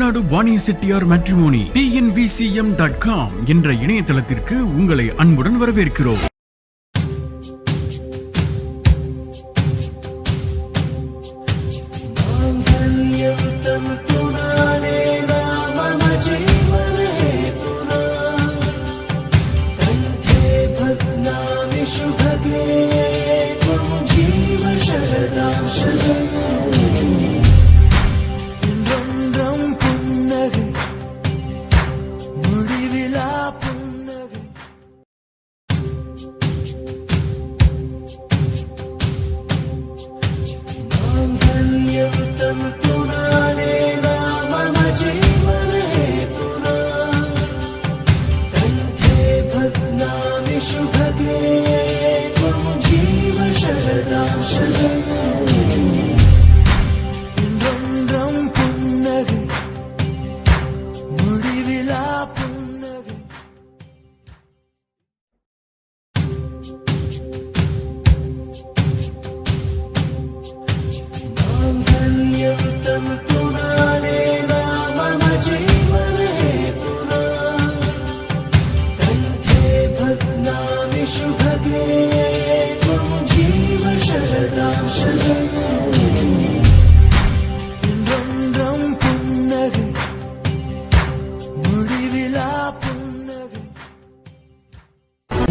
Tamil Nadu Vaniya Chettiar matrimony TNVCM dot com என்ற இணையதளத்திற்கு உங்களை அன்புடன் வரவேற்கிறோம் माङ्गल्यं तन्तुनानेन मम जीवनहेतुना कण्ठे भग्नामि शुभगे சரதாம் சரம் என்றென்றும் புன்னகை முடிவிலா புன்னகை நாம் தன்யம் தம்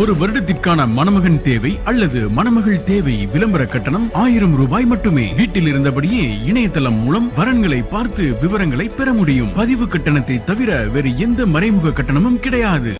ஒரு வருடத்திற்கான மணமகன் தேவை அல்லது மணமகள் தேவை விளம்பர கட்டணம் ஆயிரம் ரூபாய் மட்டுமே. வீட்டில் இருந்தபடியே இணையதளம் மூலம் வரன்களை பார்த்து விவரங்களை பெற முடியும். பதிவு கட்டணத்தை தவிர வேறு எந்த மறைமுக கட்டணமும் கிடையாது.